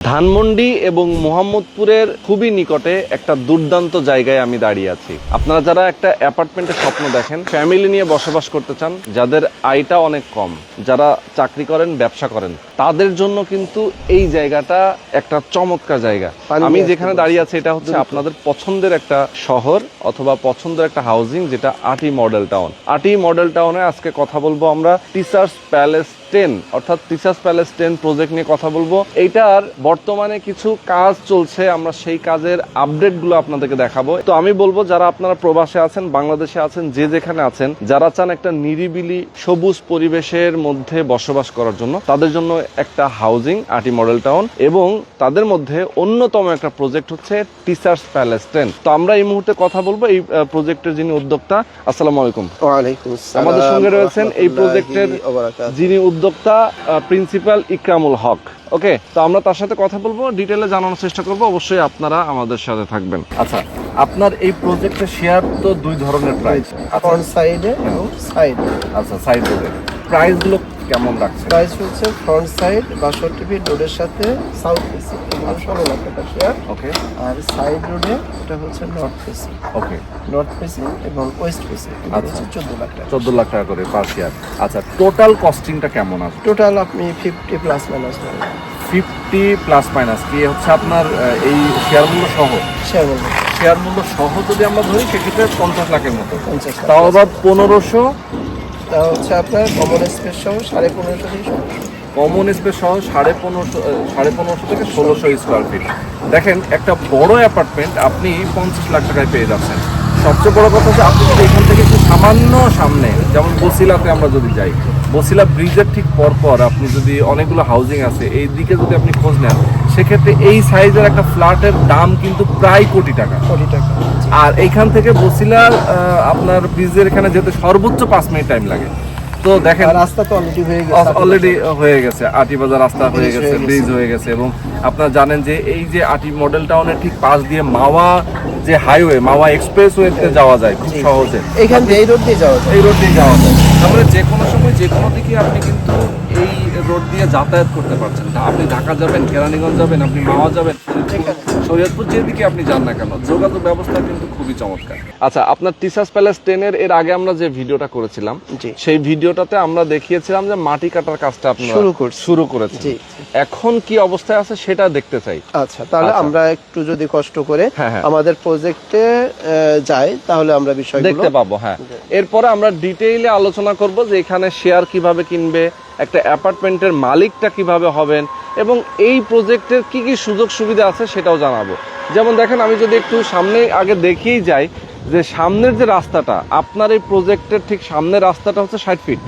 ধানমন্ডি এবং মোহাম্মদপুরের খুবই নিকটে একটা দুর্দান্ত জায়গায় আমি দাঁড়িয়ে আছি। আপনারা যারা একটা অ্যাপার্টমেন্টের স্বপ্ন দেখেন ফ্যামিলি নিয়ে বসবাস করতে চান যাদের আয়টা অনেক কম যারা চাকরি করেন ব্যবসা করেন তাদের জন্য কিন্তু এই জায়গাটা একটা চমৎকার জায়গা। আমি যেখানে দাঁড়িয়ে আছি এটা হচ্ছে আপনাদের পছন্দের একটা শহর অথবা পছন্দের একটা হাউজিং যেটা আটি মডেল টাউন আটি মডেল টাউনে আজকে কথা বলব আমরা টিচার্স প্যালেস টেন অর্থাৎ টিচার্স প্যালেস টেন প্রজেক্ট নিয়ে কথা বলব। এইটার বর্তমানে কিছু কাজ চলছে আমরা সেই কাজের আপডেটগুলো আপনাদেরকে দেখাবো। তো আমি বলব যারা আপনারা প্রবাসে আছেন বাংলাদেশে আছেন যে যেখানে আছেন যারা চান একটা নিরিবিলি সবুজ পরিবেশের মধ্যে বসবাস করার জন্য তাদের জন্য একটা হাউজিং আটি মডেল টাউন এবং তাদের মধ্যে অন্যতম একটা প্রজেক্ট হচ্ছে টিচার্স প্যালেস টেন। তো আমরা এই মুহূর্তে কথা বলব এই প্রজেক্টের যিনি উদ্যোক্তা আসসালামু আলাইকুম। আমাদের সঙ্গে রয়েছেন এই প্রজেক্টের যিনি বারাকাতুহু। উদ্যোক্তা প্রিন্সিপাল ইকরামুল হক। ওকে তো আমরা তার সাথে কথা বলব ডিটেলে জানানোর চেষ্টা করব অবশ্যই আপনারা আমাদের সাথে থাকবেন। আচ্ছা আপনার এই প্রজেক্টের শেয়ার তো দুই ধরনের প্রাইস ফ্রন্ট সাইডে এবং সাইডে আচ্ছা সাইড প্রাইসগুলো কেমন রাখছে প্রাইস হচ্ছে ফ্রন্ট সাইড বাষট্টি ফিট রোডের সাথে সাউথ ফেসিং ষোলো লাখ টাকা শেয়ার ওকে আর সাইড রোডে এটা হচ্ছে north facing okay north facing এবং ওয়েস্ট ফেসিং আচ্ছা। চোদ্দ লাখ টাকা। চোদ্দ লাখ টাকা করে পার শেয়ার আচ্ছা টোটাল কস্টিংটা কেমন আছে? টোটাল আপনি fifty plus minus fifty plus minus কি হচ্ছে আপনার এই শেয়ার মূল্য সহ? শেয়ার বলবেন শেয়ার মূল্য সহ যদি আমরা ধরি সেক্ষেত্রে পঞ্চাশ লাখের মতো। পঞ্চাশ তাও আবার পনেরোশো তা হচ্ছে আপনার কমন স্পেস সহ সাড়ে পনেরোশো থেকে কমন স্পেস সহ সাড়ে পনেরোশো সাড়ে পনেরোশো থেকে ষোলোশো স্কোয়ার ফিট দেখেন, একটা বড় অ্যাপার্টমেন্ট আপনি পঞ্চাশ লাখ টাকায় পেয়ে যাচ্ছেন। সবচেয়ে বড় কথা হচ্ছে আপনি যদি এখান থেকে একটু সামান্য সামনে, যেমন বসিলাতে আমরা যদি যাই, বসিলা ব্রিজের ঠিক পরপর আপনি যদি অনেকগুলো হাউজিং আছে, এই দিকে যদি আপনি খোঁজ নেন সেক্ষেত্রে এই সাইজের একটা ফ্ল্যাটের দাম কিন্তু প্রায় কোটি টাকা। কোটি টাকা আর এইখান থেকে বসিলার আহ, আপনার ব্রিজের এখানে যেতে সর্বোচ্চ পাঁচ মিনিট টাইম লাগে। তো দেখেন রাস্তা তো অলরেডি হয়ে গেছে অলরেডি হয়ে গেছে আটি বাজার রাস্তা হয়ে গেছে ব্রিজ হয়ে গেছে এবং আপনারা জানেন যে এই যে আটি মডেল টাউনের ঠিক পাশ দিয়ে মাওয়া যে হাইওয়ে মাওয়া এক্সপ্রেস ওয়েতে যাওয়া যায় খুব সহজে। এখান দিয়ে এই রোড দিয়ে যাওয়া যায়। এই রোড দিয়ে যাওয়া যায়। তারপরে যে কোনো সময় যে কোনো দিকে আপনি কিন্তু রোড দিয়ে যাতায়াত করতে পারছেন। না আপনি ঢাকা যাবেন কেরানীগঞ্জ যাবেন আপনি মাওয়া যাবেন শরীয়তপুর- যেদিকে আপনি যান না কেন যোগাযোগ ব্যবস্থা কিন্তু খুবই চমৎকার। আচ্ছা আপনার টিচার্স প্যালেস টেনের এর আগে আমরা যে ভিডিওটা করেছিলাম সেই ভিডিওটাতে আমরা দেখিয়েছিলাম যে মাটি কাটার কাজটা আপনারা শুরু করছি। শুরু করেছেন। এখন কি অবস্থায় আছে সেটা দেখতে চাই। আচ্ছা তাহলে আচ্ছা। আমরা একটু যদি কষ্ট করে হ্যাঁ, হ্যাঁ। আমাদের প্রজেক্টে যাই তাহলে আমরা বিষয়গুলো দেখতে পাবো হ্যাঁ। এরপরে আমরা ডিটেইলে আলোচনা করব যে এখানে শেয়ার কীভাবে কিনবে একটা অ্যাপার্টমেন্টের মালিকটা কীভাবে হবেন এবং এই প্রজেক্টের কি কি সুযোগ সুবিধা আছে সেটাও জানাব যেমন দেখেন আমি যদি একটু সামনে আগে দেখিয়েই যাই যে সামনের যে রাস্তাটা আপনার এই প্রজেক্টের ঠিক সামনের রাস্তাটা হচ্ছে ষাট ফিট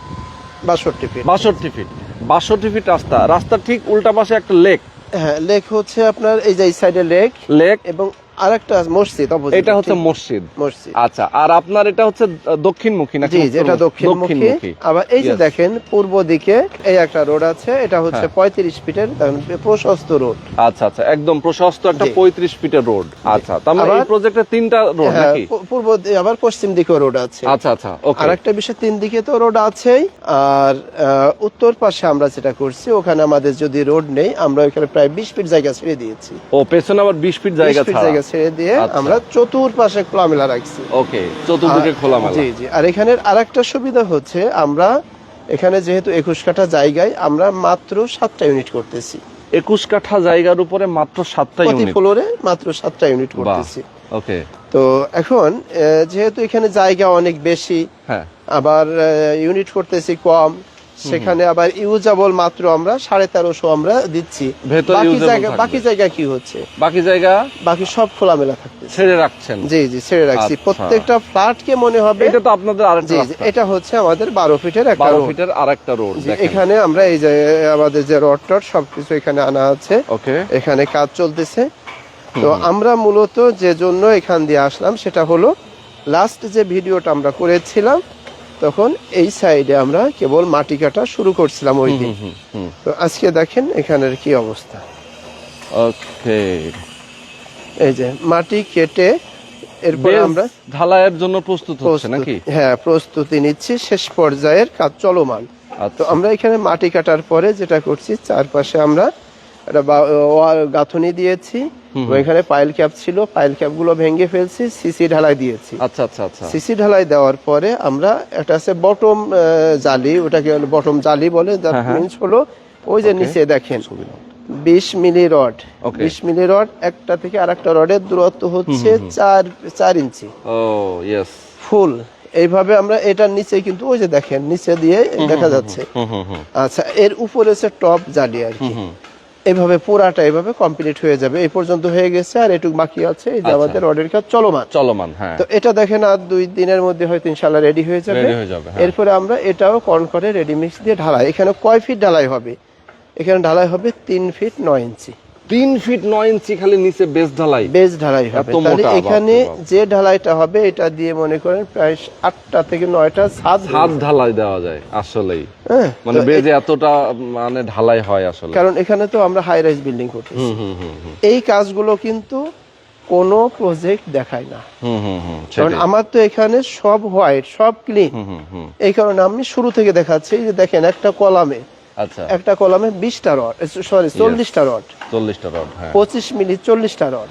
বাষট্টি ফিট বাষট্টি ফিট বাষট্টি ফিট রাস্তা। রাস্তার ঠিক উল্টা পাশে একটা লেক হ্যাঁ লেক হচ্ছে আপনার এই যে এই সাইডে লেক লেক এবং আরেকটা মসজিদ এটা হচ্ছে মসজিদ। মসজিদ। আচ্ছা আর আপনার এটা হচ্ছে দক্ষিণমুখী নাকি জি যেটা দক্ষিণমুখী। আবার এই যে দেখেন পূর্ব দিকে এই একটা রোড আছে এটা হচ্ছে হ্যাঁ। পঁয়ত্রিশ ফিটের প্রশস্ত রোড। আচ্ছা আচ্ছা একদম প্রশস্ত একটা জি। পঁয়ত্রিশ ফিটের রোড। আচ্ছা তার মানে এই প্রজেক্টে তিনটা রোড হ্যাঁ নাকি? পূর্ব আবার পশ্চিম দিকেও রোড আছে। আচ্ছা আচ্ছা ওকে আর একটা বিষয় তিন দিকে তো রোড আছেই। আর উত্তর পাশে আমরা যেটা করছি ওখানে আমাদের যদি রোড নেই আমরা ওখানে প্রায় বিশ ফিট জায়গা ছেড়ে দিয়েছি। ও পেছনে আবার বিশ ফিট 20 ফিট জায়গা ছেড়ে দিয়ে আচ্ছা। আমরা চতুর্পাশে খোলামেলা রাখছি। ওকে চতুর্দিকে জি জি। আর এখানের আরেকটা সুবিধা হচ্ছে আমরা এখানে যেহেতু একুশ কাঠা জায়গায় আমরা মাত্র সাতটা ইউনিট করতেছি। একুশ কাঠা জায়গার উপরে মাত্র সাতটা ইউনিট? ফ্লোরে মাত্র সাতটা ইউনিট করতেছি। ওকে। তো এখন যেহেতু এখানে জায়গা অনেক বেশি হ্যাঁ। আবার ইউনিট করতেছি কম সেখানে আবার ইউজাবল মাত্র আমরা সাড়ে তেরোশো আমরা দিচ্ছি। বাকি জায়গা বাকি জায়গা কি হচ্ছে? বাকি জায়গা? বাকি সব খোলামেলা থাকতেছে। ছেড়ে রাখছেন। জি জি ছেড়ে রাখছি। আচ্ছা। প্রত্যেকটা ফ্ল্যাটকে মনে হবে এটা তো আপনাদের আরেকটা এটা হচ্ছে আমাদের বারো ফিটের বারো। ফিটের আরেকটা রোড এখানে আমরা এই যে আমাদের যে রড টড সবকিছু এখানে আনা আছে। ওকে। এখানে কাজ চলতেছে। তো আমরা মূলত যে জন্য এখান দিয়ে আসলাম সেটা হলো লাস্ট যে ভিডিওটা আমরা করেছিলাম তখন এই সাইডে আমরা কেবল মাটি কাটা শুরু করছিলাম ওই দিন। তো আজকে দেখেন এখানের কি অবস্থা। ওকে। এই যে মাটি কেটে এরপর আমরা ঢালাইয়ের জন্য প্রস্তুত হচ্ছে নাকি? হ্যাঁ প্রস্তুতি নিচ্ছি শেষ পর্যায়ের কাজ চলমান। তো আচ্ছা। আমরা এখানে মাটি কাটার পরে যেটা করছি চারপাশে আমরা একটা বা- ওয়াল গাঁথনি দিয়েছি। ওইখানে পাইল ক্যাপ ছিল পাইল ক্যাপগুলো ভেঙে ফেলছি সিসি ঢালাই দিয়েছি। আচ্ছা আচ্ছা আচ্ছা। সিসি ঢালাই দেওয়ার পরে আমরা একটা আছে বটম জালি ওটাকে বটম জালি বলে যার হ্যাঁ, হ্যাঁ। হলো ওই যে নিচে দেখেন বিশ মিলি রড। বিশ মিলি রড একটা থেকে আরেকটা রডের দূরত্ব হচ্ছে চার চার ইঞ্চি। ও ইয়েস ফুল। এইভাবে আমরা এটার নিচে কিন্তু ওই যে দেখেন নিচে দিয়ে দেখা যাচ্ছে। আচ্ছা এর উপরে হচ্ছে টপ জালি আর কি। হুম এইভাবে পুরাটা এভাবে কমপ্লিট হয়ে যাবে। এই পর্যন্ত হয়ে গেছে আর এটুক বাকি আছে। এই যে আচ্ছা। আমাদের অর্ডার কাজ চলমান। চলমান হ্যাঁ। তো এটা দেখেন আর দুই দিনের মধ্যে হয়তো রেডি হয়ে যাবে। রেডি হয়ে যাবে হ্যাঁ। এরপরে আমরা এটাও কর্ন করে রেডি মিক্স দিয়ে ঢালাই। এখানে কয় ফিট ঢালাই হবে? এখানে ঢালাই হবে তিন ফিট নয় ইঞ্চি তিন ফিট নয় ইঞ্চি খালি নিচে বেস ঢালাই। বেজ ঢালাই হবে। তাহলে এখানে যে ঢালাইটা হবে এটা দিয়ে মনে করেন প্রায় আটটা থেকে নয়টা ছাদ হাত ঢালাই দেওয়া যায় আসলেই। হ্যাঁ মানে বেজে এতটা মানে ঢালাই হয় আসলে। কারণ এখানে তো আমরা হাই রাইজ বিল্ডিং করতেছি। এই কাজগুলো কিন্তু কোনো প্রজেক্ট দেখায় না। কারণ আমার তো এখানে সব হোয়াইট সব ক্লিন এই কারণে আমি শুরু থেকে দেখাচ্ছি যে দেখেন একটা কলামে একটা কলামে বিশটা রড সরি চল্লিশটা রড। চল্লিশটা রড হ্যাঁ। পঁচিশ মিলি চল্লিশটা রড।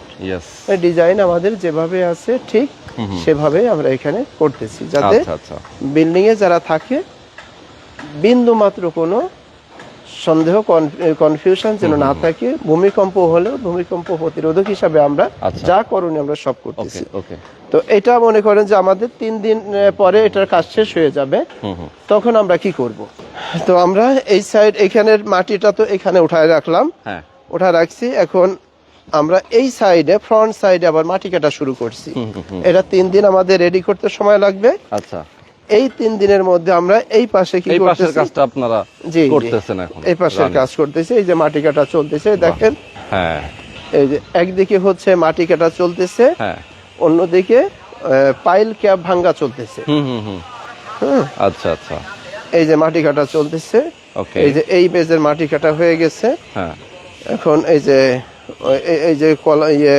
ডিজাইন আমাদের যেভাবে আছে ঠিক সেভাবে আমরা এখানে করতেছি যাতে আচ্ছা আচ্ছা। বিল্ডিং এ যারা থাকে বিন্দু মাত্র কোনো সন্দেহ কনফিউশন যেন না থাকে। ভূমিকম্প হলেও ভূমিকম্প প্রতিরোধক হিসাবে আমরা আচ্ছা। যা করণীয় আমরা সব করতেছি। তো এটা মনে করেন যে আমাদের তিন দিন পরে এটার কাজ শেষ হয়ে যাবে। তখন আমরা কি করব? তো আমরা এই সাইড এখানের মাটিটা তো এখানে উঠায় রাখলাম। হ্যাঁ। ওঠা রাখছি। এখন আমরা এই সাইডে ফ্রন্ট সাইডে আবার মাটি কাটা শুরু করছি। এটা তিন দিন আমাদের রেডি করতে সময় লাগবে। আচ্ছা। এই তিন দিনের মধ্যে আমরা এই পাশে কি করতেছি? কাজটা আপনারা জি। করতেছেন এখন এই পাশের কাজ করতেছে এই যে মাটি কাটা চলতেছে দেখেন। হ্যাঁ। এই যে একদিকে হচ্ছে মাটি কাটা চলতেছে হ্যাঁ। অন্যদিকে পাইল ক্যাপ ভাঙ্গা চলতেছে। হুম হুম হুম। হুম আচ্ছা আচ্ছা। এই যে মাটি কাটা চলতেছে ওকে এই যে এই বেজের মাটি কাটা হয়ে গেছে। হ্যাঁ। এখন এই যে এই- এই যে কলা ইয়ে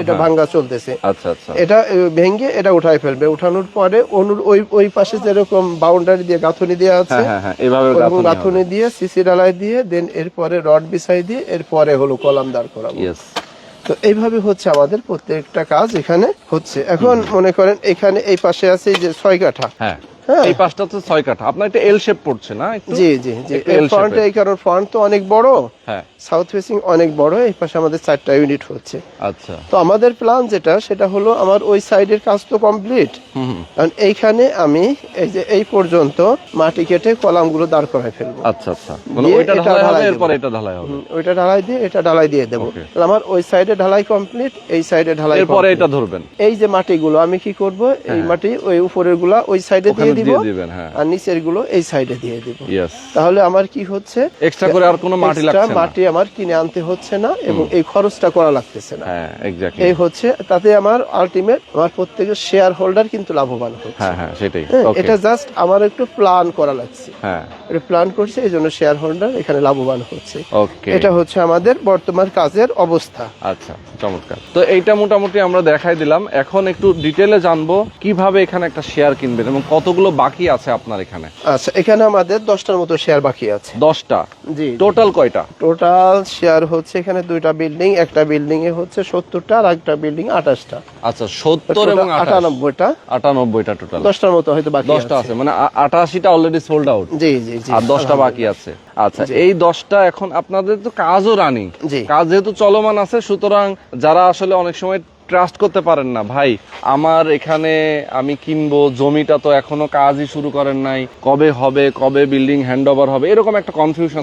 এটা হ্যাঁ। ভাঙ্গা চলতেছে। আচ্ছা আচ্ছা। এটা ভেঙে এটা উঠাই ফেলবে। উঠানোর পরে অনুর ওই ওই পাশে যেরকম বাউন্ডারি দিয়ে গাঁথনি দেওয়া আছে হ্যাঁ হ্যাঁ এভাবে ওরকম গাঁথনি গাঁথনি দিয়ে সিসি ডালাই দিয়ে দেন এরপরে রড বিছাই দিয়ে এরপরে হলো কলাম দাঁড় ইয়েস তো এইভাবে হচ্ছে আমাদের প্রত্যেকটা কাজ এখানে হচ্ছে। এখন মনে করেন এখানে এই পাশে আছে যে ছয় কাঠা। হ্যাঁ। এই পাশটা তো ছয় কাঠা। আপনার একটা এল শেপ পড়ছে না জি জি জি। ফ্রন্টে এই কারণ ফ্রন্ট তো অনেক বড়। হ্যাঁ। সাউথ ফেসিং অনেক বড়। এই পাশে আমাদের চারটা ইউনিট হচ্ছে। আচ্ছা। তো আমাদের প্ল্যান যেটা সেটা হলো আমার ওই সাইডের কাজ তো কমপ্লিট কারণ এইখানে আমি এই যে এই পর্যন্ত মাটি কেটে কলামগুলো দাঁড় করায় ফেলব। আচ্ছা আচ্ছা। মানে ওইটা ঢালাই হবে এরপর এটা ঢালাই হবে। ওইটা ঢালাই দিয়ে এটা ঢালাই দিয়ে দেবো। তাহলে আমার ওই সাইডে ঢালাই কমপ্লিট এই সাইডে ঢালাই এরপরে। এটা ধরবেন। এই যে মাটিগুলো আমি কি করব? এই মাটি ওই উপরেরগুলা ওই সাইডে দিয়ে দিব হ্যাঁ। আর নিচেরগুলো এই সাইডে দিয়ে দিব। তাহলে আমার কি হচ্ছে? এক্সট্রা করে আর কোনো মাটি লাগছে না। মাটি আমার কিনে আনতে হচ্ছে না এবং এই খরচটা করা লাগতেছে না। হ্যাঁ এক্স্যাক্টলি এই হচ্ছে তাতে আমার আলটিমেট আমার প্রত্যেকের শেয়ার হোল্ডার কিন্তু লাভবান হচ্ছে। হ্যাঁ হ্যাঁ সেটাই। হ্যাঁ, এটা জাস্ট আমার একটু প্ল্যান করা লাগছে। হ্যাঁ। এটা প্ল্যান করছে এই জন্য শেয়ার হোল্ডার এখানে লাভবান হচ্ছে। ওকে এটা হচ্ছে আমাদের বর্তমান কাজের অবস্থা। আচ্ছা চমৎকার। তো এইটা মোটামুটি আমরা দেখাই দিলাম। এখন একটু ডিটেলে জানব কীভাবে এখানে একটা শেয়ার কিনবেন এবং কতগুলো বাকি আছে আপনার এখানে? আচ্ছা এখানে আমাদের দশটার মতো শেয়ার বাকি আছে। দশটা? জি টোটাল কয়টা? টোটাল শেয়ার হচ্ছে এখানে দুইটা বিল্ডিং একটা বিল্ডিং এ হচ্ছে সত্তরটা আর একটা বিল্ডিং আঠাশটা। আচ্ছা সত্তর এবং আটানব্বই আটানব্বইটা। আটানব্বইটা টোটাল দশটার মতো হয়তো বাকি দশটা আছে। মানে আটাশিটা অলরেডি সোল্ড আউট জি জি জি। আর দশটা বাকি আছে। আচ্ছা এই দশটা এখন আপনাদের তো কাজও রানিং কাজ যেহেতু চলমান আছে সুতরাং যারা আসলে অনেক সময় ট্রাস্ট করতে পারেন না। ভাই আমার এখানে আমি কিনবো জমিটা তো এখনও কাজই শুরু করেন নাই। কবে হবে কবে বিল্ডিং হ্যান্ড ওভার হবে এরকম একটা কনফিউশন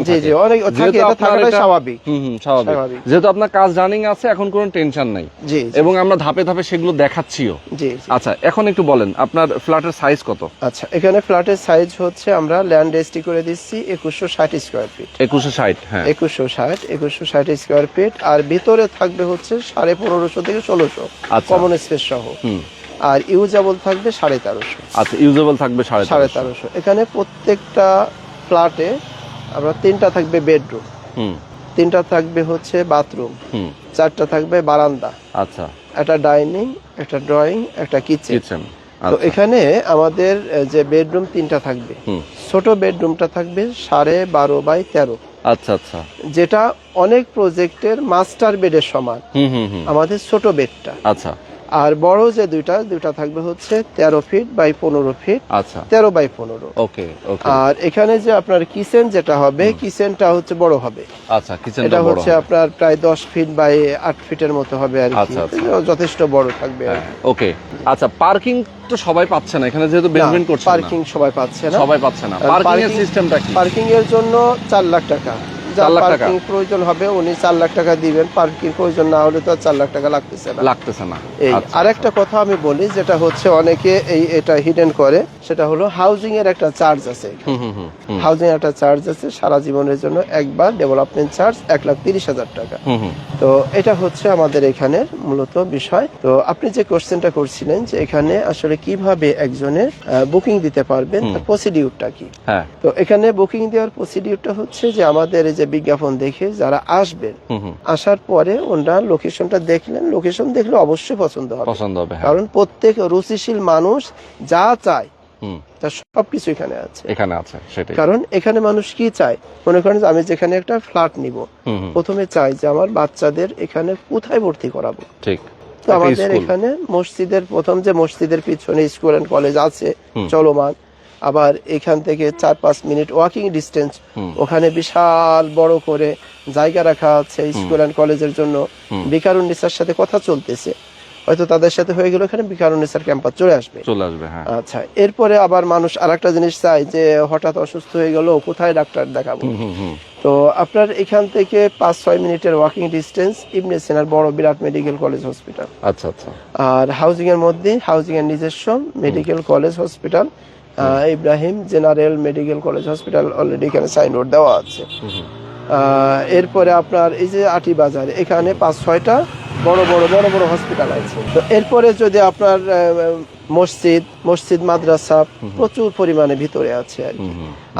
স্বাভাবিক। যেহেতু আপনার কাজ রানিং আছে এখন কোনো টেনশন নাই। এবং আমরা ধাপে ধাপে সেগুলো দেখাচ্ছিও। আচ্ছা এখন একটু বলেন আপনার ফ্ল্যাটের সাইজ কত? আচ্ছা এখানে ফ্ল্যাটের সাইজ হচ্ছে আমরা ল্যান্ড রেজিস্ট্রি করে দিচ্ছি একুশশো ষাট স্কোয়ার ফিট একুশে ষাট হ্যাঁ। একুশশো ষাট একুশশো ষাট স্কোয়ার ফিট আর ভিতরে থাকবে হচ্ছে সাড়ে পনেরোশো থেকে ষোলোশো। আচ্ছা। কমন স্পেস সহ। হুম। আর ইউজেবল থাকবে সাড়ে তেরোশো। আচ্ছা ইউজেবল থাকবে সাড়ে সাড়ে তেরোশো। এখানে প্রত্যেকটা ফ্ল্যাটে আমরা তিনটা থাকবে বেডরুম হুম। তিনটা থাকবে হচ্ছে বাথরুম চারটা থাকবে বারান্দা। আচ্ছা। একটা ডাইনিং একটা ড্রয়িং একটা কিচেন তো এখানে আমাদের যে বেডরুম তিনটা থাকবে। হুম। ছোট বেডরুমটা থাকবে সাড়ে বারো বাই তেরো। আচ্ছা আচ্ছা। যেটা অনেক প্রজেক্টের মাস্টার বেডের সমান। হুম হুম হুম। আমাদের ছোট বেডটা আচ্ছা। আর বড় যে দুইটা দুইটা থাকবে হচ্ছে তেরো ফিট বাই পনেরো ফিট আচ্ছা। তেরো বাই পনেরো। ওকে আর এখানে যে আপনার কিচেন যেটা হবে কিচেনটা হচ্ছে বড় হবে। আচ্ছা কিচেন এটা হচ্ছে আপনার প্রায় দশ ফিট বাই আট ফিটের মতো হবে আর কি। আচ্ছা, আচ্ছা। যথেষ্ট বড় থাকবে ওকে। আচ্ছা পার্কিং তো সবাই পাচ্ছে না এখানে যেহেতু বেসমেন্ট করছে পার্কিং সবাই পাচ্ছে না। সবাই পাচ্ছে না। পার্কিং এর সিস্টেমটা কি? পার্কিং এর জন্য চার লাখ টাকা। যার 4 লাখ টাকা? পার্কিং প্রয়োজন হবে উনি চার লাখ টাকা দিবেন। পার্কিং প্রয়োজন না হলে তো আর চার লাখ টাকা লাগতেছে না। লাগতেছে না। এই আরেকটা কথা আমি বলি যেটা হচ্ছে অনেকে এই এটা হিডেন করে সেটা হলো হাউজিং এর একটা চার্জ আছে হুম হুম হুম হুম, হাউজিং একটা চার্জ আছে সারা জীবনের জন্য একবার ডেভেলপমেন্ট চার্জ এক লাখ তিরিশ হাজার টাকা। তো এটা হচ্ছে আমাদের এখানে মূলত বিষয়। তো আপনি যে কোশ্চেনটা করছিলেন যে এখানে আসলে কীভাবে একজনের বুকিং দিতে পারবেন তার প্রসিডিউরটা কি? হ্যাঁ। তো এখানে বুকিং দেওয়ার প্রসিডিউরটা হচ্ছে যে আমাদের এই যে বিজ্ঞাপন দেখে যারা আসবেন আসার পরে ওনারা লোকেশনটা দেখলেন। লোকেশন দেখলে অবশ্যই পছন্দ হবে। পছন্দ হবে হ্যাঁ। কারণ প্রত্যেক রুচিশীল মানুষ যা চায় সবকিছু এখানে আছে। এখানে আছে সেটাই। কারণ এখানে মানুষ কি চায়? মনে করেন আমি যেখানে একটা ফ্ল্যাট নিব প্রথমে চাই যে আমার বাচ্চাদের এখানে কোথায় ভর্তি করাবো। ঠিক। তো আমাদের এখানে মসজিদের প্রথম যে মসজিদের পিছনে স্কুল এন্ড কলেজ আছে চলমান আবার এখান থেকে চার পাঁচ মিনিট ওয়াকিং ডিস্টেন্স ওখানে বিশাল বড় করে জায়গা রাখা আছে স্কুল এন্ড কলেজের জন্য। হুম। বিকারুন্নিসার সাথে কথা চলতেছে। হয়তো তাদের সাথে হয়ে গেল এখানে বিকারুন্নিসার ক্যাম্পাস চলে আসবে। চলে আসবে হ্যাঁ। আচ্ছা এরপরে আবার মানুষ আরেকটা জিনিস চায় যে হঠাৎ অসুস্থ হয়ে গেল কোথায় ডাক্তার দেখাবো? তো আপনার এখান থেকে পাঁচ ছয় মিনিটের ওয়াকিং ডিস্টেন্স ইবনে সিনার বড় বিরাট মেডিকেল কলেজ হসপিটাল আচ্ছা আচ্ছা। আর হাউজিং এর মধ্যে হাউজিং এর নিজস্ব medical college hospital Ibrahim general medical college hospital already এখানে সাইনবোর্ড দেওয়া আছে। এরপরে আপনার এই যে আটি বাজার এখানে পাঁচ ছয়টা বড় বড় বড় বড় হসপিটাল আছে। তো এরপরে যদি আপনার মসজিদ মসজিদ মাদ্রাসা প্রচুর পরিমাণে ভিতরে আছে আর কি।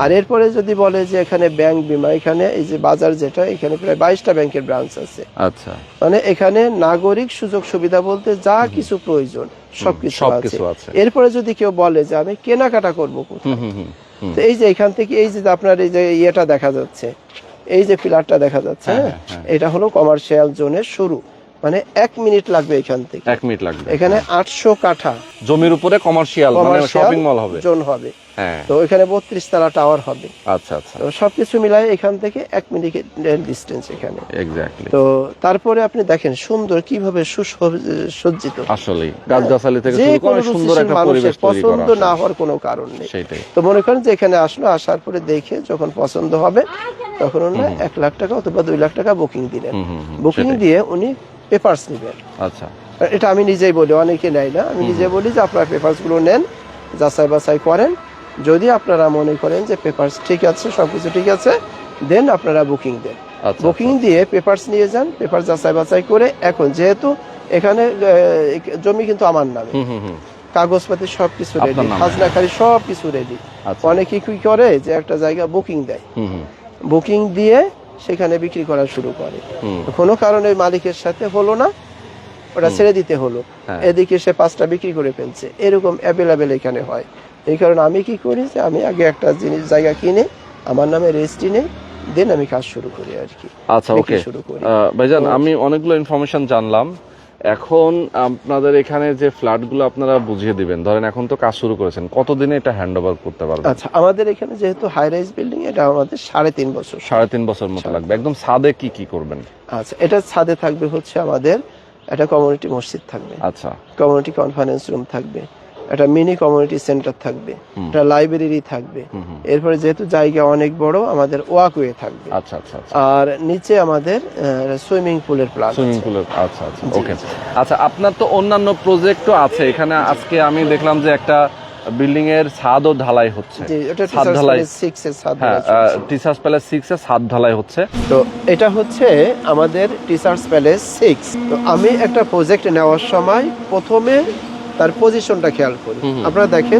আর এরপরে যদি বলে যে এখানে ব্যাংক বিমা এখানে এই যে বাজার যেটা এখানে প্রায় বাইশটা ব্যাংকের ব্রাঞ্চ আছে। আচ্ছা। মানে এখানে নাগরিক সুযোগ সুবিধা বলতে যা কিছু প্রয়োজন সবকিছু আছে। এরপরে যদি কেউ বলে যে আমি কেনাকাটা করব তো এই যে এখান থেকে এই যে আপনার এই যে ইয়েটা দেখা যাচ্ছে এই যে পিলারটা দেখা যাচ্ছে হ্যাঁ, হ্যাঁ, হ্যাঁ। এটা হলো কমার্শিয়াল জোনের শুরু। মানে এক মিনিট লাগবে এখান থেকে। এক মিনিট লাগবে। এখানে আটশো কাঠা। জমির উপরে কমার্শিয়াল শপিং মল হবে। জোন হবে। তো এখানে বত্রিশ তলা টাওয়ার হবে। আচ্ছা আচ্ছা। তো সবকিছু মিলাই এখান থেকে এক মিনিট ডিস্টেন্স এখানে। তো তারপরে আপনি দেখেন সুন্দর কীভাবে সুসজ্জিত। আসলেই। গাছগাছালি থেকে শুরু করে সুন্দর একটা পরিবেশ পছন্দ না হওয়ার কোনো কারণ নেই। তো মনে করেন যে এখানে আসলো আসার পরে দেখে যখন পছন্দ হবে তখন ওনারা এক লাখ টাকা অথবা দুই লাখ টাকা বুকিং দিলেন। বুকিং দিয়ে উনি পেপারস নেবেন। আচ্ছা। এটা আমি নিজেই বলি অনেকে নেয় না। আমি নিজে বলি যে আপনার পেপারসগুলো নেন যাচাই বাছাই করেন যদি আপনারা মনে করেন যে পেপারস ঠিক আছে সবকিছু ঠিক আছে দেন আপনারা বুকিং দেন। বুকিং দিয়ে পেপারস নিয়ে যান পেপার যাচাই বাছাই করে এখন যেহেতু এখানে জমি কিন্তু আমার নামে। কাগজপাতি সবকিছু আপনার রেডি নামে। খাজনা খালি সব কিছু রেডি অনেকে কি করে যে একটা জায়গা বুকিং দেয়। বুকিং দিয়ে সেখানে বিক্রি করা শুরু করে। কোনো কারণে মালিকের সাথে হলো না ওটা ছেড়ে দিতে হলো। হ্যাঁ। এদিকে সে পাঁচটা বিক্রি করে ফেলছে। এরকম অ্যাভেলেবেল এখানে হয়। এই কারণে আমি কি করি যে আমি আগে একটা জিনিস জায়গা কিনে আমার নামে রেজিস্ট্রি নেই দেন আমি কাজ শুরু করি আর কি। আচ্ছা ওকে শুরু করি। ভাইজান আমি অনেকগুলো ইনফরমেশন জানলাম। এখন আপনাদের এখানে যে ফ্ল্যাটগুলো আপনারা বুঝিয়ে দিবেন ধরেন এখন তো কাজ শুরু করেছেন কতদিনে এটা হ্যান্ড ওভার করতে পারবেন? আচ্ছা আমাদের এখানে যেহেতু হাই রাইজ বিল্ডিং এটা আমাদের সাড়ে তিন বছর। সাড়ে তিন বছর মতো লাগবে। একদম ছাদে কি কি করবেন? আচ্ছা এটা ছাদে থাকবে হচ্ছে আমাদের একটা কমিউনিটি মসজিদ থাকবে। আচ্ছা। কমিউনিটি কনফারেন্স রুম থাকবে। একটা মিনি কমিউনিটি সেন্টার থাকবে একটা লাইব্রেরি থাকবে। এরপরে যেহেতু জায়গা অনেক বড় আমাদের ওয়াকওয়ে থাকবে। আচ্ছা আচ্ছা আচ্ছা। আর নিচে আমাদের সুইমিং পুলের প্লাস সুইমিং পুলের আচ্ছা আচ্ছা ওকে আচ্ছা আপনার তো অন্যান্য প্রজেক্টও আছে। এখানে আজকে আমি দেখলাম যে একটা বিল্ডিং এর ছাদও ঢালাই হচ্ছে। ছাদ ঢালাই এর হ্যাঁ টিচার্স প্যালেস সিক্স এ ছাদ ঢালাই হচ্ছে। তো এটা হচ্ছে আমাদের টিচার্স প্যালেস সিক্স তো আমি একটা প্রজেক্ট নেওয়ার সময় প্রথমে তার পজিশনটা খেয়াল করি। আপনারা দেখেন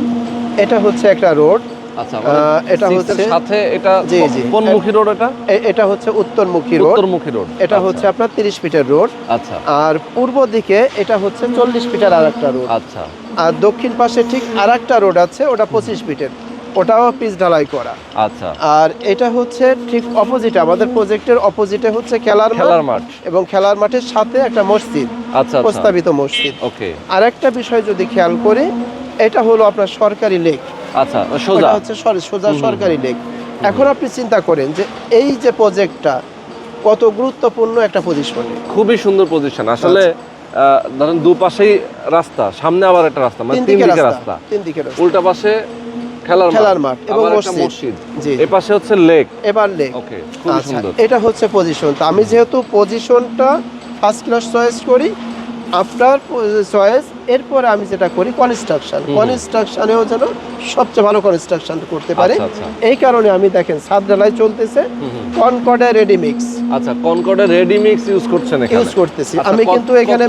এটা হচ্ছে একটা রোড। আচ্ছা আহ, এটা হচ্ছে- সাথে এটা। কোনমুখী রোড এটা? এটা হচ্ছে উত্তরমুখী রোড। উত্তরমুখী রোড। এটা হচ্ছে আপনার তিরিশ ফিটের রোড। আচ্ছা। আর পূর্ব দিকে এটা হচ্ছে চল্লিশ ফিটের আর একটা রোড। আচ্ছা। আর দক্ষিণ পাশে ঠিক আর একটা রোড আছে ওটা পঁচিশ ফিটের। ওটাও পিচ ঢালাই করা। আচ্ছা। আর এটা হচ্ছে ঠিক অপোজিটে আমাদের প্রজেক্টের অপোজিটে হচ্ছে খেলার খেলার মাঠ। এবং খেলার মাঠের সাথে একটা মসজিদ। আচ্ছা আচ্ছা প্রস্তাবিত মসজিদ। ওকে। আর একটা বিষয় যদি খেয়াল করি এটা হলো আপনার সরকারি লেক। আচ্ছা সোজা। হচ্ছে সোজা সরকারি লেক। এখন আপনি চিন্তা করেন যে এই যে প্রজেক্টটা কত গুরুত্বপূর্ণ একটা পজিশনে খুবই সুন্দর পজিশন আসলে ধরেন দুপাশেই রাস্তা সামনে আবার একটা রাস্তা মানে তিন দিকে রাস্তা তিন দিকে রাস্তা। উল্টা পাশে খেলার খেলার মাঠ এবং মসজিদ। এ পাশে হচ্ছে লেক। এবার লেক। ওকে আচ্ছা সুন্দর। এটা হচ্ছে পজিশন তো আমি যেহেতু পজিশনটা ফার্স্ট ক্লাস চয়েস করি আফটার চয়েস এরপরে আমি যেটা করি কনস্ট্রাকশন। কনস্ট্রাকশনেও যেন সবচেয়ে ভালো কনস্ট্রাকশন করতে পারে। আচ্ছা, আচ্ছা। এই কারণে আমি দেখেন সাত ঢালাই চলতেছে। কনকর্ডে রেডি মিক্স আচ্ছা কনকর্ডের রেডি মিক্স ইউজ করছেন এখানে? ইউজ করতেছি। আচ্ছা, আমি কিন্তু এখানে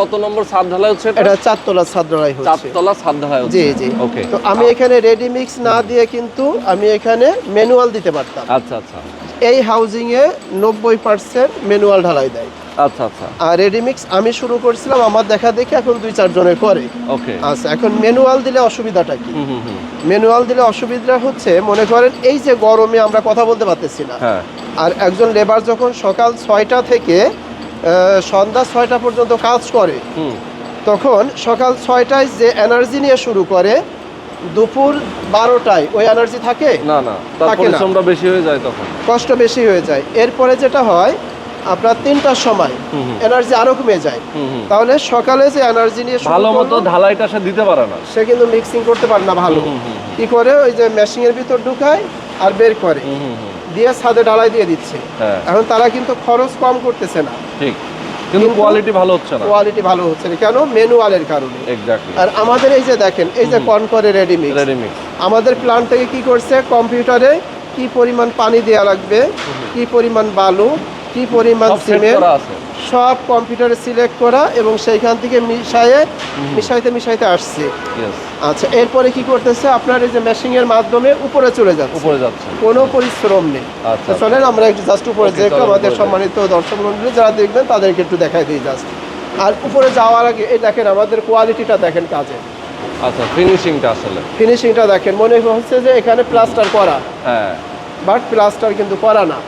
কত নম্বর ছাদ ঢালাই হচ্ছে এটা? চারতলা সাত ঢালাই হচ্ছে। চারতলা ছাদ ঢালাই হচ্ছে। জি জি। ওকে। তো আমি এখানে রেডি মিক্স না দিয়ে কিন্তু আমি এখানে ম্যানুয়াল দিতে পারতাম। আচ্ছা আচ্ছা। এই হাউজিং এ নব্বই পার্সেন্ট ম্যানুয়াল ঢালাই দেয়। আচ্ছা আচ্ছা। আর রেডিমিক্স আমি শুরু করছিলাম আমার দেখা দেখে এখন দুই চারজনের করে। ওকে। আচ্ছা এখন ম্যানুয়াল দিলে অসুবিধাটা কি? হুম হুম হুম। ম্যানুয়াল দিলে অসুবিধা হচ্ছে মনে করেন এই যে গরমে আমরা কথা বলতে পারতেছি না। হ্যাঁ। আর একজন লেবার যখন সকাল ছয়টা থেকে সন্ধ্যা ছয়টা পর্যন্ত কাজ করে হুম। তখন সকাল ছয়টায় যে এনার্জি নিয়ে শুরু করে দুপুর বারোটায় ওই এনার্জি থাকে? না না থাকে না। বেশি হয়ে যায় তখন। কষ্ট বেশি হয়ে যায়। এরপরে যেটা হয় আপনার তিনটার সময়। এনার্জি আরও কমে যায়। তাহলে সকালে যে এনার্জি নিয়ে ভালো মতো ঢালাইটা সে দিতে পারে না। সে কিন্তু মিক্সিং করতে পারে না ভালো। কি করে? ওই যে মেশিনের ভিতর ঢুকায় আর বের করে। দিয়ে ছাদে ঢালাই দিয়ে দিচ্ছে। হ্যাঁ। এখন তারা কিন্তু খরচ কম করতেছে না। ঠিক। কিন্তু কোয়ালিটি ভালো হচ্ছে না। কোয়ালিটি ভালো হচ্ছে না। কেন? ম্যানুয়ালের কারণে। এক্স্যাক্টলি আর আমাদের এই যে দেখেন এই যে কন করে রেডি মিক্স রেডি মিক্স আমাদের প্ল্যান্ট থেকে কি করছে? কম্পিউটারে কি পরিমাণ পানি দেওয়া লাগবে? কি পরিমাণ বালু? কি পরিমাণ সিমেন্ট সব কম্পিউটারে সিলেক্ট করা এবং সেইখান থেকে মিশায়ে মিশাইতে মিশাইতে আসছে। আচ্ছা এরপরে কি করতেছে? আপনার এই যে মেশিংয়ের মাধ্যমে উপরে চলে যাচ্ছে। উপরে যাচ্ছে। কোনো পরিশ্রম নেই। আচ্ছা চলেন আমরা একটু জাস্ট উপরে যে আমাদের সম্মানিত দর্শক মন্ডলী যারা দেখবেন তাদেরকে একটু দেখাই দিই জাস্ট আর উপরে যাওয়ার আগে এই দেখেন আমাদের কোয়ালিটিটা দেখেন কাজে আচ্ছা ফিনিশিংটা আসলে। ফিনিশিংটা দেখেন মনে হচ্ছে যে এখানে প্লাস্টার করা। হ্যাঁ। বাট প্লাস্টার কিন্তু করা না।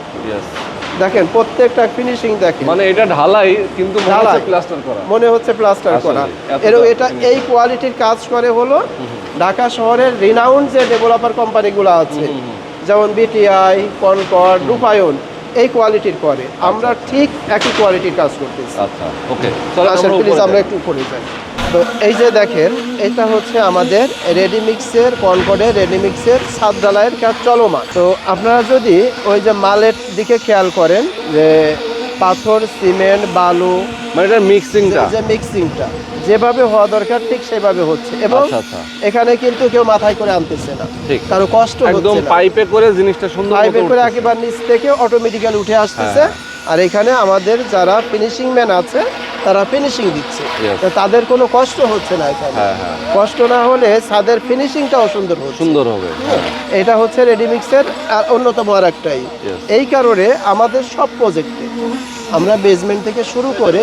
দেখেন প্রত্যেকটা ফিনিশিং দেখেন। মানে এটা ঢালাই কিন্তু মনে হচ্ছে ঢালাই। প্লাস্টার করা। মনে হচ্ছে প্লাস্টার করা। এতটা এর এটা এই কোয়ালিটির কাজ করে হলো ঢাকা শহরের রিনাউন্ড যে ডেভেলপার কোম্পানিগুলো আছে। যেমন বিটিআই কনকর্ড রূপায়ণ এই কোয়ালিটির করে। আমরা ঠিক একই কোয়ালিটির কাজ করতেছি। আচ্ছা ওকে প্লিজ আমরা একটু উপরে যাই। তো এই যে দেখেন এটা হচ্ছে আমাদের রেডিমিক্সের কনকর্ডের রেডিমিক্সের সাত ডালাইয়ের কাজ চলমান। তো আপনারা যদি ওই যে মালের দিকে খেয়াল করেন যে পাথর সিমেন্ট বালু মানে এটা মিক্সিংটা যে- মিক্সিংটা যেভাবে হওয়া দরকার ঠিক সেভাবে হচ্ছে। এবং আচ্ছা, আচ্ছা। এখানে কিন্তু কেউ মাথায় করে আনতেছে না। কারও কষ্ট একদম পাইপে করে জিনিসটা সুন্দর পাইপে করে। একেবারে নিচ থেকে অটোমেটিক্যাল উঠে আসতেছে। হ্যাঁ। আর এখানে আমাদের যারা ফিনিশিং ম্যান আছে তারা ফিনিশিং দিচ্ছে. তাদের কোনো কষ্ট হচ্ছে না এখানে। হ্যাঁ হ্যাঁ। কষ্ট না হলে ছাদের ফিনিশিংটাও সুন্দর হবে সুন্দর হবে হ্যাঁ। এটা হচ্ছে রেডিমিক্সের আর অন্যতম আর একটাই এই কারণে আমাদের সব প্রজেক্টে আমরা বেজমেন্ট থেকে শুরু করে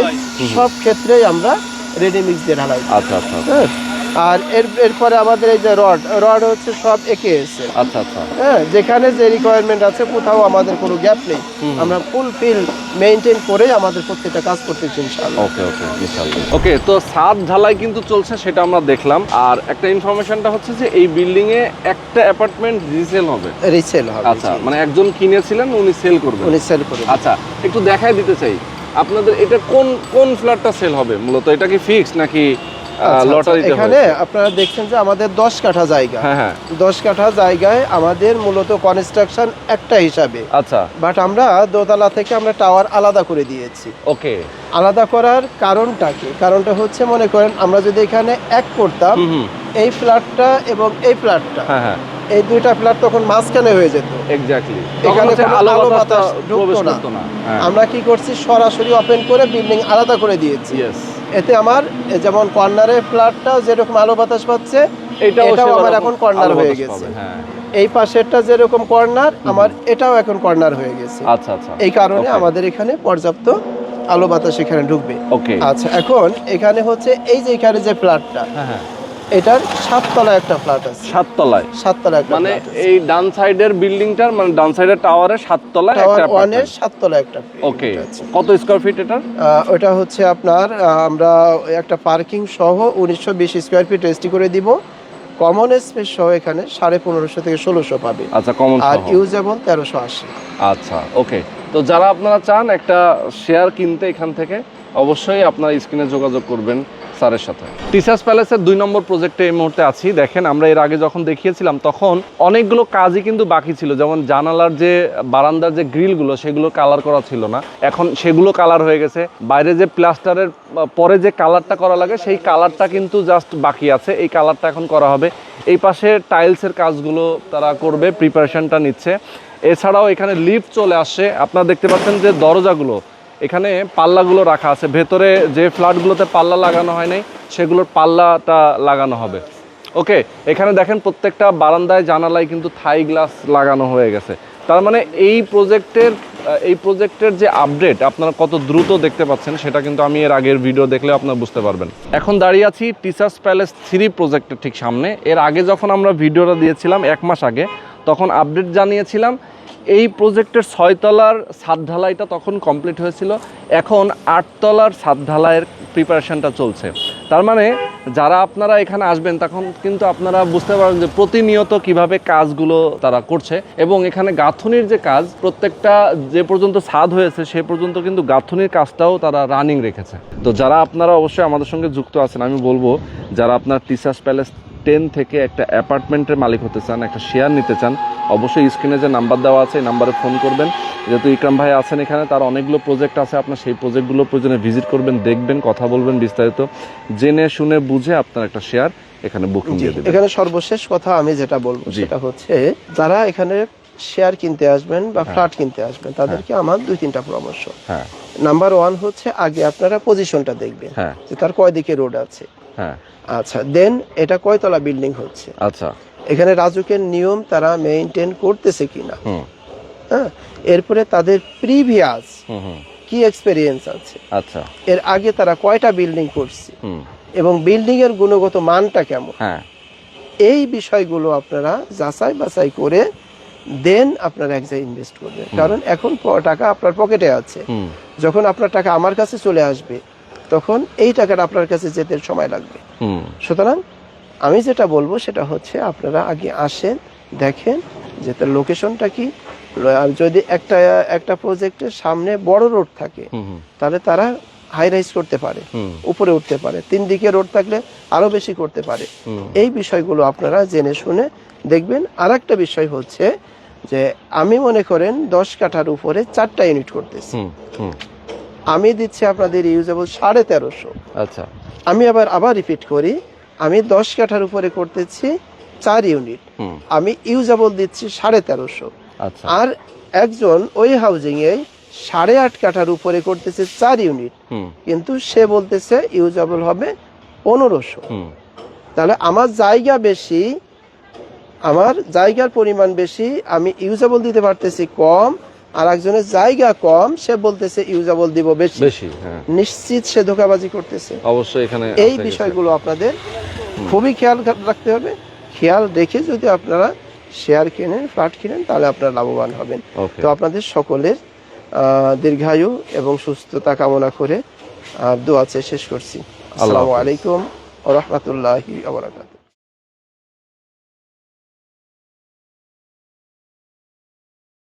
সব ক্ষেত্রেই আমরা রেডিমিক্স দিয়ে ঢালাই আচ্ছা আচ্ছা। হ্যাঁ। আর এর এরপরে আমাদের এই যে রড রড হচ্ছে সব একে এসে। আচ্ছা আচ্ছা। হ্যাঁ যেখানে যে রিকোয়ারমেন্ট আছে কোথাও আমাদের কোনো গ্যাপ নেই। আমরা ফুল ফিল মেনটেন করে আমাদের প্রত্যেকটা কাজ করতেছি ইনশাআল্লাহ। ওকে ওকে ইনশাআল্লাহ। ওকে তো ছাদ ঢালাই কিন্তু চলছে সেটা আমরা দেখলাম। আর একটা ইনফরমেশনটা হচ্ছে যে এই বিল্ডিং এ একটা অ্যাপার্টমেন্ট রিসেল হবে। রিসেল হবে আচ্ছা মানে একজন কিনেছিলেন উনি সেল করবেন। উনি সেল করবেন। আচ্ছা একটু দেখাই দিতে চাই। আপনাদের এটা কোন কোন ফ্ল্যাটটা সেল হবে? মূলত এটা কি ফিক্স নাকি লটারিতে আচ্ছা, এখানে আপনারা দেখছেন যে আমাদের দশ কাঠা জায়গা। হ্যাঁ হ্যাঁ। কাঠা জায়গায় আমাদের মূলত কনস্ট্রাকশন একটা হিসাবে। আচ্ছা। বাট আমরা দোতলা থেকে আমরা টাওয়ার আলাদা করে দিয়েছি। ওকে। আলাদা করার কারণটা কি? কারণটা হচ্ছে মনে করেন আমরা যদি এখানে এক করতাম এই ফ্ল্যাটটা এবং এই ফ্ল্যাটটা হ্যাঁ এই দুইটা ফ্ল্যাট তখন মাঝখানে হয়ে যেত। এক্স্যাক্টলি এখানে আলো বাতাস ঢুকতো না। হ্যাঁ। আমরা কি করছি? সরাসরি ওপেন করে বিল্ডিং আলাদা করে দিয়েছি। ইয়েস এতে আমার যেমন কর্নারের ফ্ল্যাটটাও যেরকম আলো বাতাস পাচ্ছে এটাও আমার এখন কর্নার হয়ে গেছে। হ্যাঁ। এই পাশেরটা যেরকম কর্নার আমার এটাও এখন কর্নার হয়ে গেছে। আচ্ছা আচ্ছা। এই কারণে আমাদের এখানে পর্যাপ্ত আলো বাতাস এখানে ঢুকবে। ওকে আচ্ছা এখন এখানে হচ্ছে এই যে এখানে যে ফ্ল্যাটটা এটার সাততলা একটা ফ্ল্যাট আছে। সাততলায়? সাততলা একটা মানে এই ডান সাইডের বিল্ডিংটার মানে ডান সাইডের টাওয়ারের সাততলায় টাওয়ার একটা ওয়ানের সাততলা একটা ওকে কত স্কোয়ার ফিট এটার? ওটা হচ্ছে আপনার আমরা একটা পার্কিং সহ উনিশশো বিশ স্কোয়ার ফিট রেজিস্ট্রি করে দিব। কমন স্পেস সহ এখানে সাড়ে পনেরোশো থেকে ষোলোশো পাবে। আচ্ছা কমন আর ইউজেবল তেরোশো আশি। আচ্ছা ওকে তো যারা আপনারা চান একটা শেয়ার কিনতে এখান থেকে অবশ্যই আপনারা স্ক্রিনে যোগাযোগ করবেন। স্যারের সাথে। টিচার্স প্যালেসের দুই নম্বর প্রজেক্টে এই মুহূর্তে আছি। দেখেন, আমরা এর আগে যখন দেখিয়েছিলাম, তখন অনেকগুলো কাজই কিন্তু বাকি ছিল। যেমন জানালার যে বারান্দার যে গ্রিলগুলো, সেগুলো কালার করা ছিল না। এখন সেগুলো কালার হয়ে গেছে। বাইরে যে প্লাস্টারের পরে যে কালারটা করা লাগে, সেই কালারটা কিন্তু জাস্ট বাকি আছে। এই কালারটা এখন করা হবে। এই পাশে টাইলসের কাজগুলো তারা করবে প্রিপারেশনটা নিচ্ছে। এছাড়াও এখানে লিফট চলে আসছে আপনারা দেখতে পাচ্ছেন যে দরজাগুলো এখানে পাল্লাগুলো রাখা আছে। ভেতরে যে ফ্ল্যাটগুলোতে পাল্লা লাগানো হয় নাই, সেগুলোর পাল্লাটা লাগানো হবে। ওকে, এখানে দেখেন প্রত্যেকটা বারান্দায় জানালায় কিন্তু থাই গ্লাস লাগানো হয়ে গেছে। তার মানে এই প্রজেক্টের এই প্রজেক্টের যে আপডেট, আপনারা কত দ্রুত দেখতে পাচ্ছেন, সেটা কিন্তু আমি এর আগের ভিডিও দেখলে আপনারা বুঝতে পারবেন। এখন দাঁড়িয়ে আছি টিচার্স প্যালেস থ্রি প্রজেক্টের ঠিক সামনে। এর আগে যখন আমরা ভিডিওটা দিয়েছিলাম এক মাস আগে, তখন আপডেট জানিয়েছিলাম এই প্রজেক্টের ছয়তলার ছাদ ঢালাইটা তখন কমপ্লিট হয়েছিল। এখন আটতলার ছাদ ঢালাইয়ের প্রিপারেশনটা চলছে। তার মানে যারা আপনারা এখানে আসবেন, তখন কিন্তু আপনারা বুঝতে পারবেন যে প্রতিনিয়ত কীভাবে কাজগুলো তারা করছে এবং এখানে গাঁথনির যে কাজ, প্রত্যেকটা যে পর্যন্ত ছাদ হয়েছে, সে পর্যন্ত কিন্তু গাঁথনির কাজটাও তারা রানিং রেখেছে। তো যারা আপনারা অবশ্যই আমাদের সঙ্গে যুক্ত আছেন, আমি বলব, যারা আপনার টিচার্স প্যালেস টেন থেকে একটা অ্যাপার্টমেন্টের মালিক হতে চান একটা শেয়ার নিতে চান অবশ্যই স্ক্রিনে যে নাম্বার দেওয়া আছে এই নাম্বারে ফোন করবেন। যেহেতু ইকরাম ভাই আছেন এখানে তার অনেকগুলো প্রজেক্ট আছে আপনার সেই প্রজেক্টগুলো প্রয়োজনে ভিজিট করবেন দেখবেন কথা বলবেন বিস্তারিত। জেনে শুনে বুঝে আপনার একটা শেয়ার এখানে বুকিং দিয়ে দেবেন। এখানে সর্বশেষ কথা আমি যেটা বলব। সেটা হচ্ছে যারা এখানে শেয়ার কিনতে আসবেন বা ফ্ল্যাট কিনতে আসবেন তাদেরকে আমার দুই তিনটা পরামর্শ। হ্যাঁ। নাম্বার ওয়ান হচ্ছে আগে আপনারা পজিশনটা দেখবেন হ্যাঁ। যে তার কয় দিকে রোড আছে। হ্যাঁ। আচ্ছা দেন এটা কয়তলা বিল্ডিং হচ্ছে? আচ্ছা। এখানে রাজুকের নিয়ম তারা মেইনটেইন করতেছে কিনা? হ্যাঁ এরপরে তাদের প্রিভিয়াস কি এক্সপেরিয়েন্স আছে? আচ্ছা। এর আগে তারা কয়টা বিল্ডিং করছে? হুম। এবং বিল্ডিং এর গুণগত মানটা কেমন? হ্যাঁ। এই বিষয়গুলো আপনারা যাচাই বাছাই করে দেন আপনারা এক জায়গায় ইনভেস্ট করবেন। কারণ এখন টাকা আপনার পকেটে আছে। যখন আপনার টাকা আমার কাছে চলে আসবে তখন এই টাকাটা আপনার কাছে যেতে সময় লাগবে। হুম। সুতরাং আমি যেটা বলব সেটা হচ্ছে আপনারা আগে আসেন দেখেন যে তার লোকেশনটা কি। আর যদি একটা একটা প্রজেক্টের সামনে বড় রোড থাকে তাহলে তারা হাই রাইজ করতে পারে হুম। উপরে উঠতে পারে তিন দিকে রোড থাকলে আরও বেশি করতে পারে। এই বিষয়গুলো আপনারা জেনে শুনে দেখবেন। আর একটা বিষয় হচ্ছে যে আমি মনে করেন দশ কাঠার উপরে চারটা ইউনিট করতেছি। আমি দিচ্ছি আপনাদের ইউজেবল সাড়ে তেরোশো। আচ্ছা। আমি আবার আবার রিপিট করি আমি দশ কাঠার উপরে করতেছি চার ইউনিট আমি ইউজেবল দিচ্ছি সাড়ে তেরোশো। আচ্ছা। আর একজন ওই হাউজিং এ সাড়ে আট কাঠার উপরে করতেছে চার ইউনিট কিন্তু সে বলতেছে ইউজেবল হবে পনেরোশো। তাহলে আমার জায়গা বেশি আমার জায়গার পরিমাণ বেশি আমি ইউজেবল দিতে পারতেছি কম আর একজনের জায়গা কম সে বলতেছে ইউজাবল দিব বেশি। বেশি হ্যাঁ। নিশ্চিত সে ধোকাবাজি করতেছে। অবশ্যই এখানে এই বিষয়গুলো আপনাদের খুবই খেয়াল রাখতে হবে। খেয়াল রেখে যদি আপনারা শেয়ার কেনেন ফ্ল্যাট কিনেন তাহলে আপনারা লাভবান হবেন। তো আপনাদের সকলের দীর্ঘায়ু এবং সুস্থতা কামনা করে আহ, দোয়া চেয়ে শেষ করছি। আসসালামু আলাইকুম ও রহমতুল্লাহি আবরাকাত